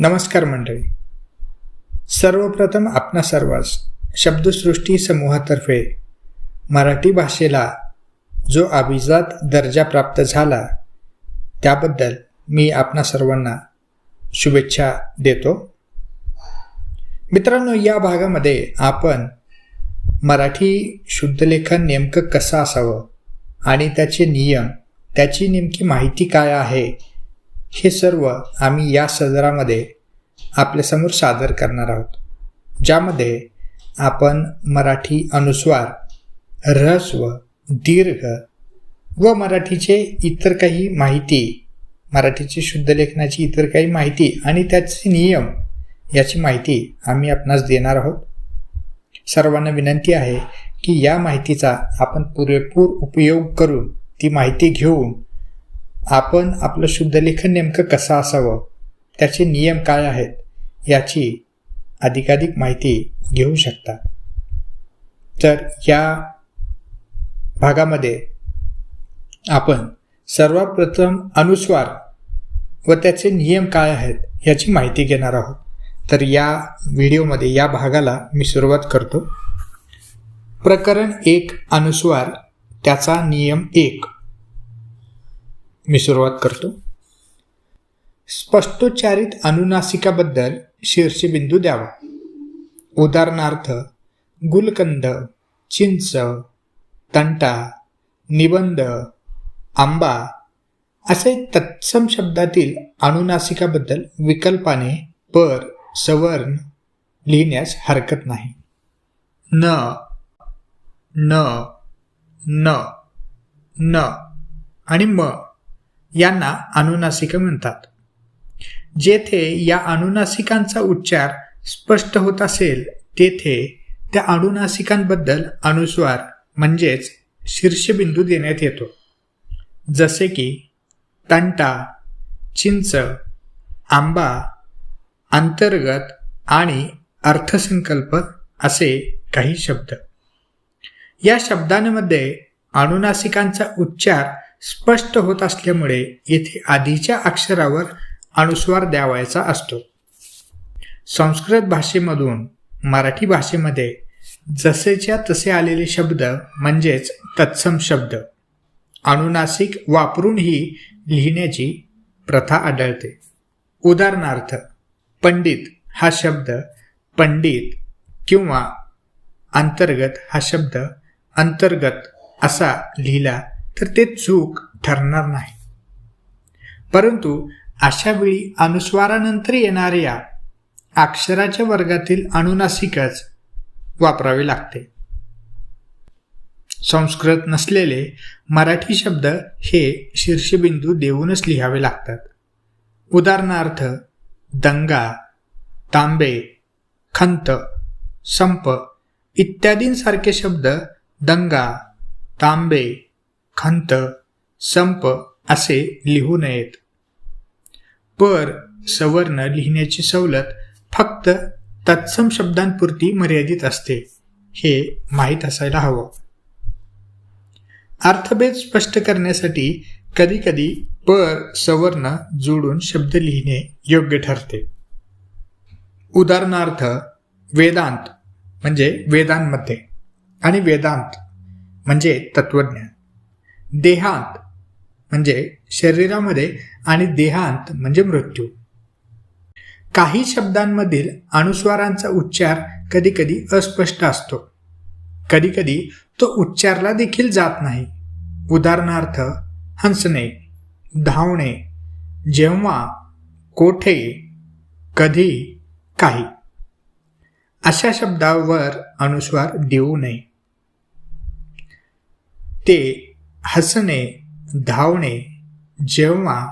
नमस्कार मंडळी. सर्वप्रथम आपणा सर्वांस शब्दसृष्टी समूहातर्फे मराठी भाषेला जो अभिजात दर्जा प्राप्त झाला त्याबद्दल मी आपणा सर्वांना शुभेच्छा देतो. मित्रांनो या भागामध्ये आपण मराठी शुद्धलेखन नेमकं कसं असावं आणि त्याचे नियम त्याची नेमकी माहिती काय आहे हे सर्व आम्ही या सदरामध्ये आपल्यासमोर सादर करणार आहोत ज्यामध्ये आपण मराठी अनुस्वार ऱ्हस्व दीर्घ व मराठीचे इतर काही माहिती मराठीची शुद्ध लेखनाची इतर काही माहिती आणि त्याचे नियम याची माहिती आम्ही आपणास देणार आहोत. सर्वांना विनंती आहे की या माहितीचा आपण पुरेपूर उपयोग करून ती माहिती घेऊन आपण आपलं शुद्धलेखन नेमकं कसं असावं? त्याचे नियम काय आहेत? याची अधिकाधिक माहिती घेऊ शकता. तर या भागामध्ये आपण सर्वात प्रथम अनुस्वार व त्याचे नियम काय आहेत याची माहिती घेणार आहोत. तर या व्हिडिओमध्ये या भागाला मी सुरुवात करतो. प्रकरण एक अनुस्वार त्याचा नियम एक. मी सुरुवात करतो. स्पष्टोच्चारित अनुनासिकाबद्दल शीर्षबिंदू द्यावा. उदाहरणार्थ गुलकंद चिंच तंटा निबंध आंबा असे तत्सम शब्दातील अनुनासिकाबद्दल विकल्पाने पर सवर्ण लिहिण्यास हरकत नाही. न न न न आणि म यांना अनुनासिक म्हणतात. जेथे या अनुनासिकांचा उच्चार स्पष्ट होत असेल तेथे त्या अनुनासिकांबद्दल अनुस्वार म्हणजेच शीर्षबिंदू देण्यात येतो. जसे की तंटा चिंच आंबा अंतर्गत आणि अर्थसंकल्प असे काही शब्द. या शब्दांमध्ये अनुनासिकांचा उच्चार स्पष्ट होत असल्यामुळे येथे आधीच्या अक्षरावर अनुस्वार द्यावायचा असतो. संस्कृत भाषेमधून मराठी भाषेमध्ये जसेच्या तसे आलेले शब्द म्हणजेच तत्सम शब्द अनुनासिक वापरूनही लिहिण्याची प्रथा आढळते. उदाहरणार्थ पंडित हा शब्द पंडित किंवा अंतर्गत हा शब्द अंतर्गत असा लिहिला तर ते चूक ठरणार नाही. परंतु अशा वेळी अनुस्वारानंतर येणाऱ्या अक्षराच्या वर्गातील अनुनासिकच वापरावे लागते. संस्कृत नसलेले मराठी शब्द हे शीर्षबिंदू देऊनच लिहावे लागतात. उदाहरणार्थ दंगा तांबे खंत संप इत्यादींसारखे शब्द दंगा तांबे खंत संप असे लिहू नयेत. पर सवर्ण लिहिण्याची सवलत फक्त तत्सम शब्दांपुरती मर्यादित असते हे माहीत असायला हवं. अर्थभेद स्पष्ट करण्यासाठी कधीकधी पर सवर्ण जोडून शब्द लिहिणे योग्य ठरते. उदाहरणार्थ वेदांत म्हणजे वेदांमध्ये आणि वेदांत म्हणजे तत्वज्ञान. देहांत म्हणजे शरीरामध्ये आणि देहांत म्हणजे मृत्यू. काही शब्दांमधील अनुस्वारांचा उच्चार कधीकधी अस्पष्ट असतो. कधीकधी तो उच्चारला देखील जात नाही. उदाहरणार्थ हंसणे धावणे जेव्हा कोठे कधी काही. अशा शब्दावर अनुस्वार देऊ नये. ते हसणे धावणे जेव्हा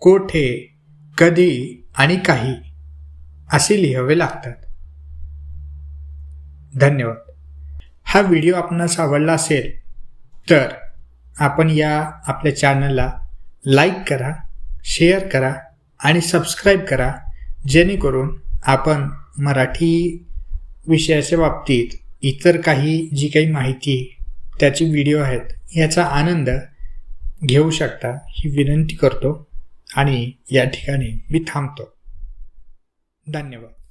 कोठे कधी आणि काही असे लिहावे लागतात. धन्यवाद. हा व्हिडिओ आपणास आवडला असेल तर आपण या आपल्या चॅनलला लाईक करा शेअर करा आणि सबस्क्राईब करा जेणेकरून आपण मराठी विषयाच्या बाबतीत इतर काही जी काही माहिती त्याचे व्हिडिओ आहेत. याचा आनंद घेऊ शकता ही विनंती करतो आणि या ठिकाणी मी थांबतो. धन्यवाद.